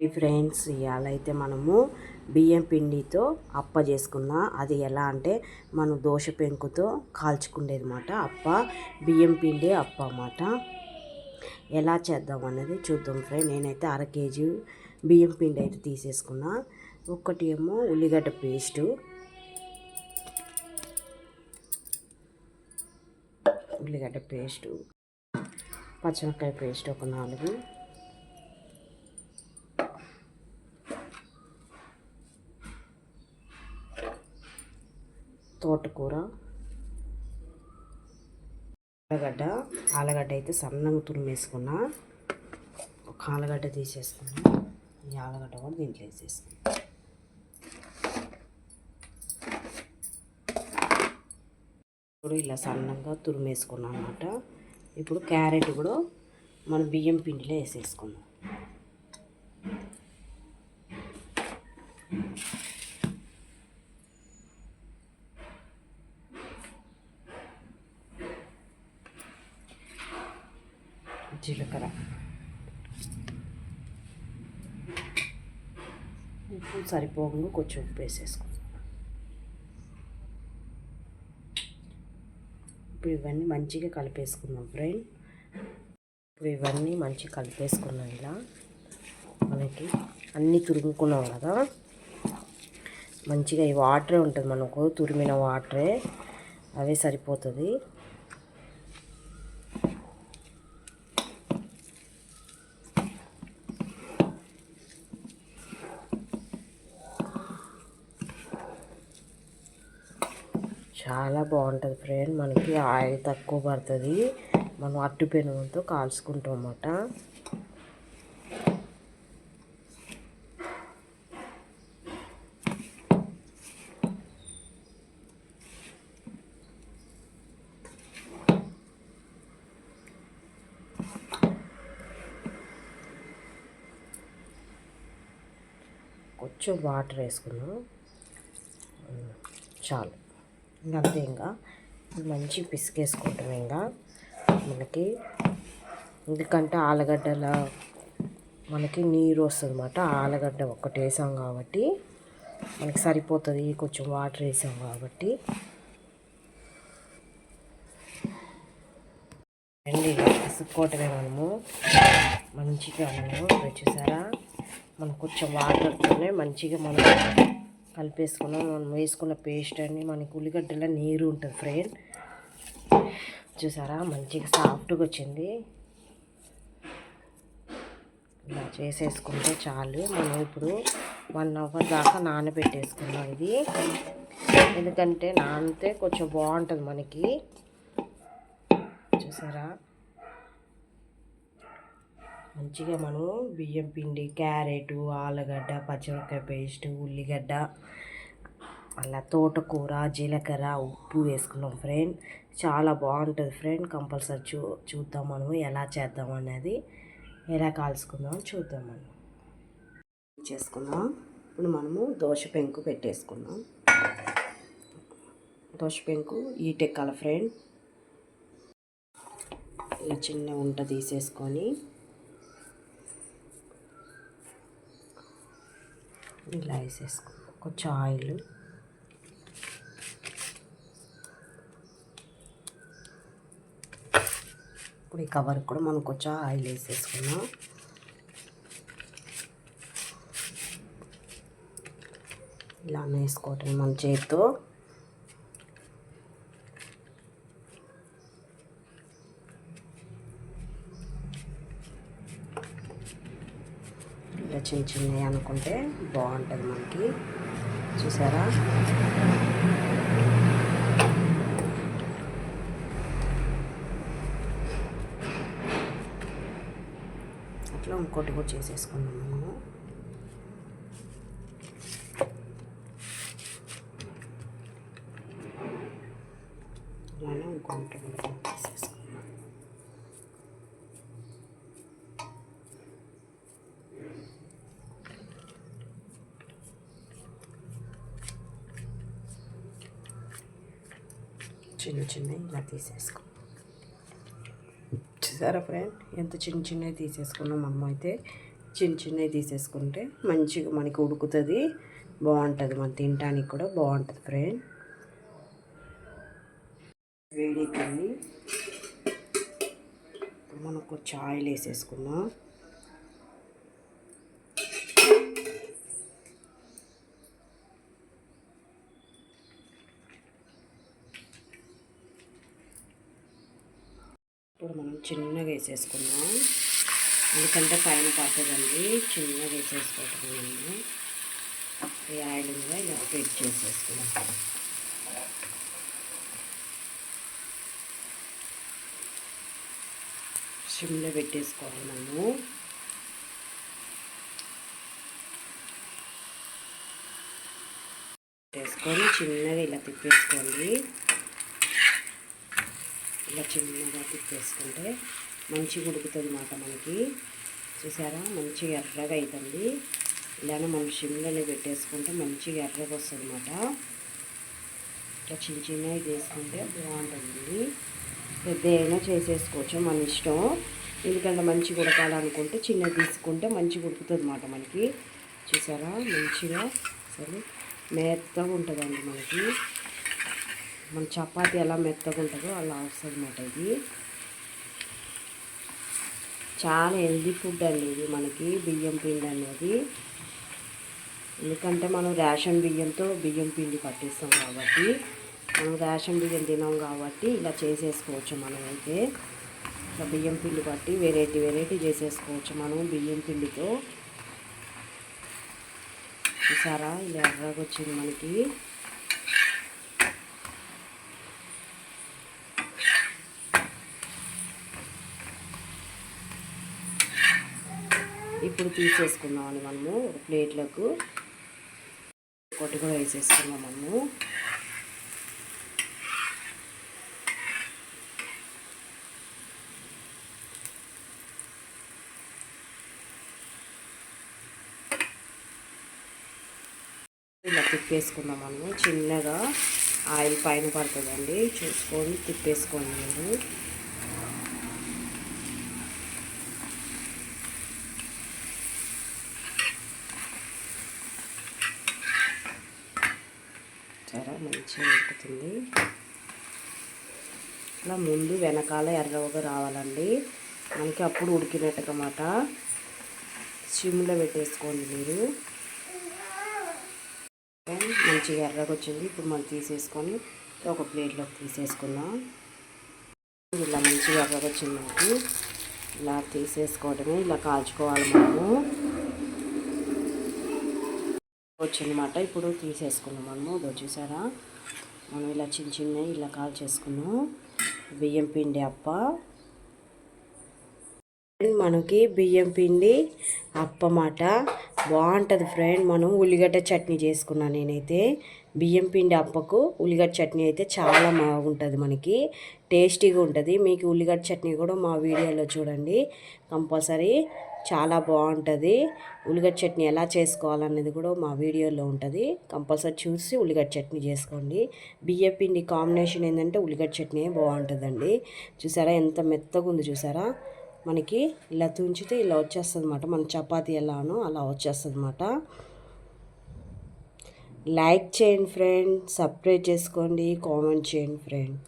Friends ఇవాళ అయితే మనము బియ్యం పిండితో అప్ప చేసుకుందాం అది ఎలా అంటే మనం దోశ పెంకుతో కాల్చుకుండేది అనమాట అప్ప బియ్యం పిండి అప్ప అన్నమాట. ఎలా చేద్దాం అనేది చూద్దాం ఫ్రెండ్. నేనైతే అర కేజీ బియ్యం పిండి అయితే తీసేసుకున్నా. ఒకటి ఏమో ఉల్లిగడ్డ పేస్టు. ఉల్లిగడ్డ పేస్టు. పచ్చిమిరపకాయ పేస్ట్ ఒక నాలుగు. తోటకూర ఆలుగడ్డ ఆలుగడ్డ అయితే సన్నగా తురిమేసుకున్నా ఒక ఆలుగడ్డ తీసేసుకున్నా ఈ ఆలుగడ్డ కూడా దీంట్లో వేసేసుకున్నా. ఇప్పుడు ఇలా సన్నగా తురిమేసుకున్నాం అనమాట ఇప్పుడు క్యారెట్ కూడా మన బియ్యం పిండిలో వేసేసుకున్నాం జీలకర్ర. ఉప్పు సరిపోకుండా కొంచెం ఉప్పు వేసేసుకుందాం ఇప్పుడు ఇవన్నీ మంచిగా కలిపేసుకుందాం ఫ్రెండ్. ఇప్పుడు ఇవన్నీ మంచిగా కలిపేసుకున్నాం ఇలా. మనకి అన్నీ తురుముకున్నాం కదా. మంచిగా ఈ వాటరే ఉంటుంది మనకు తురిమిన వాటరే. అవే సరిపోతుంది. చాలా బాగుంటుంది ఫ్రెండ్. మనకి ఆయిల్ తక్కువ పడుతుంది. మనం అట్టు పెనుగుతో కాల్చుకుంటాం అన్నమాట. కొంచెం వాటర్ వేసుకున్నాం చాలు. అంతే ఇంకా. మంచి పిసికేసుకుంటాం ఇంకా. మనకి ఎందుకంటే ఆలుగడ్డల మనకి నీరు వస్తుంది అన్నమాట ఆలుగడ్డ ఒక్కటి వేసాం కాబట్టి మనకి సరిపోతుంది. కొంచెం వాటర్ వేసాం కాబట్టి. అండి ఇలా మనము. మంచిగా మనము చూసారా? మనం కొంచెం వాటర్తోనే మంచిగా మనం కలిపేసుకున్నాం. మనం వేసుకున్న పేస్ట్ అని మనకి ఉల్లిగడ్డల నీరు ఉంటుంది ఫ్రెండ్. చూసారా? మంచిగా సాఫ్ట్గా వచ్చింది. ఇలా చేసేసుకుంటే చాలు. మనం ఇప్పుడు వన్ అవర్ దాకా నానబెట్టేసుకున్నాం ఇది. ఎందుకంటే నానితే కొంచెం బాగుంటుంది మనకి. చూసారా? మంచిగా మనం బియ్యం పిండి క్యారెట్ ఆలుగడ్డ పచ్చిమిరపకాయ పేస్ట్ ఉల్లిగడ్డ అలా తోటకూర జీలకర్ర ఉప్పు వేసుకున్నాం ఫ్రెండ్. చాలా బాగుంటుంది ఫ్రెండ్. కంపల్సరీ చూ చూద్దాం మనం ఎలా చేద్దాం అనేది. ఎలా కాల్చుకుందాం చూద్దాం మనం. చేసుకుందాం. ఇప్పుడు మనము దోశ పెంకు పెట్టేసుకుందాం. దోశ పెంకు ఈటెక్కాల ఫ్రెండ్. ఇలా చిన్న ఉంట తీసేసుకొని ఇలా వేసేసుకో. కొంచెం ఆయిల్ ఇప్పుడు ఈ కవర్ కూడా మనం కొంచెం ఆయిల్ వేసేసుకున్నాం ఇలా వేసుకోవటం మన చేతితో. ఇలా చిన్న చిన్నవి అనుకుంటే బాగుంటుంది మనకి. చూసారా? అట్లా ఇంకోటి కూడా చేసేసుకున్నాం మనము అలానే ఇంకొకటి కూడా చేసేసుకున్నాం చిన్న చిన్నవి ఇలా తీసేసుకో. చూసారా ఫ్రెండ్ ఎంత చిన్న చిన్నవి తీసేసుకున్నాం అమ్మ అయితే. చిన్న చిన్నవి తీసేసుకుంటే మంచిగా మనకి ఉడుకుతుంది బాగుంటుంది. మనం తినడానికి కూడా బాగుంటుంది ఫ్రెండ్ వేడెక్కింది మనకు మనం వేసేసుకున్నాం ఇప్పుడు మనం చిన్నగా వేసేసుకుందాం. ఎందుకంటే పైన పడుతుందండి చిన్నగా వేసేసుకోవటం ఈ ఆయిల్ మీద ఇలా స్ప్రెడ్ చేసేసుకున్నాం సిమ్లో పెట్టేసుకోవాలి మనము. పెట్టేసుకొని చిన్నగా ఇలా తిప్పేసుకోండి. ఇలా చిన్నగా తిప్పేసుకుంటే మంచిగా ఉడుకుతుంది అన్నమాట మనకి. చూసారా? మంచిగా ఎర్రగా అవుతుంది ఇలానే మనం సిమ్లోనే పెట్టేసుకుంటే మంచిగా ఎర్రగా వస్తుంది అనమాట ఇట్లా చిన్న చిన్నవి తీసుకుంటే బాగుంటుంది. పెద్ద అయినా చేసేసుకోవచ్చు. మన ఇష్టం. ఎందుకంటే మంచిగా ఉడకాలనుకుంటే చిన్నది తీసుకుంటే మంచిగా ఉడుకుతుంది అన్నమాట మనకి. చూసారా? మంచిగా అసలు మెత్తగా ఉంటుందండి మనకి. మన చపాతి ఎలా మెత్తగా ఉంటుందో అలా అవసరం అనమాట ఇది. చాలా హెల్దీ ఫుడ్ అండి ఇది మనకి బియ్యం పిండి అనేది. ఎందుకంటే మనం రేషన్ బియ్యంతో బియ్యం పిండి పట్టిస్తాం కాబట్టి మనం రేషన్ బియ్యం తినాం కాబట్టి ఇలా చేసేసుకోవచ్చు మనం అయితే. ఇట్లా బియ్యం పిండి పట్టి వెరైటీ వెరైటీ చేసేసుకోవచ్చు మనం బియ్యం పిండితో. చూసారా? ఇలా ఎర్రగా వచ్చింది మనకి. ఇప్పుడు తీసేసుకుందామని మనము ప్లేట్లకు. ఒకటి కూడా వేసేసుకున్నాం మనము. ఇలా తిప్పేసుకుందాం మనము. చిన్నగా ఆయిల్ పైన పడుతుందండి. చూసుకొని తిప్పేసుకోండి మీరు. చూసారా? మంచిగా ఉడుకుతుంది. ఇలా ముందు వెనకాల ఎర్రవగా రావాలండి. మనకి అప్పుడు ఉడికినట్టు సిమ్లో పెట్టేసుకోండి మీరు. మంచిగా ఎర్రగా వచ్చింది ఇప్పుడు మనం తీసేసుకొని ఒక ప్లేట్లోకి తీసేసుకుందాం. ఇలా మంచిగా ఎర్రగా వచ్చింది మనకి. ఇలా తీసేసుకోవడమే ఇలా కాల్చుకోవాలి మనము. వచ్చిందన్నమాట. ఇప్పుడు తీసేసుకున్నాం మనము. ఇదో చూసారా? మనం ఇలా చిన్న చిన్నవి ఇలా కాల్ చేసుకున్నాం. బియ్యం పిండి అప్ప. మనకి బియ్యం పిండి అప్పమాట. బాగుంటుంది ఫ్రెండ్ మనం ఉల్లిగడ్డ చట్నీ చేసుకున్నాను నేనైతే. బియ్యం పిండి అప్పకు ఉల్లిగడ్డ చట్నీ అయితే చాలా బాగుంటుంది మనకి. టేస్టీగా ఉంటుంది. మీకు ఉల్లిగడ్డ చట్నీ కూడా మా వీడియోలో చూడండి. కంపల్సరీ చాలా బాగుంటుంది. ఉల్లిగడ్డ చట్నీ ఎలా చేసుకోవాలనేది కూడా మా వీడియోలో ఉంటుంది. కంపల్సరీ చూసి ఉల్లిగడ్డ చట్నీ చేసుకోండి. బియ్యం పిండి కాంబినేషన్ ఏంటంటే ఉల్లిగడ్డ చట్నీ బాగుంటుందండి. చూసారా ఎంత మెత్తగా ఉంది చూసారా? మనకి ఇలా తుంచితే ఇలా వచ్చేస్తుంది అనమాట మన చపాతీ ఎలానో అలా వచ్చేస్తుంది అనమాట లైక్ చేయండి ఫ్రెండ్ సబ్స్క్రైబ్ చేసుకోండి కామెంట్ చేయండి ఫ్రెండ్.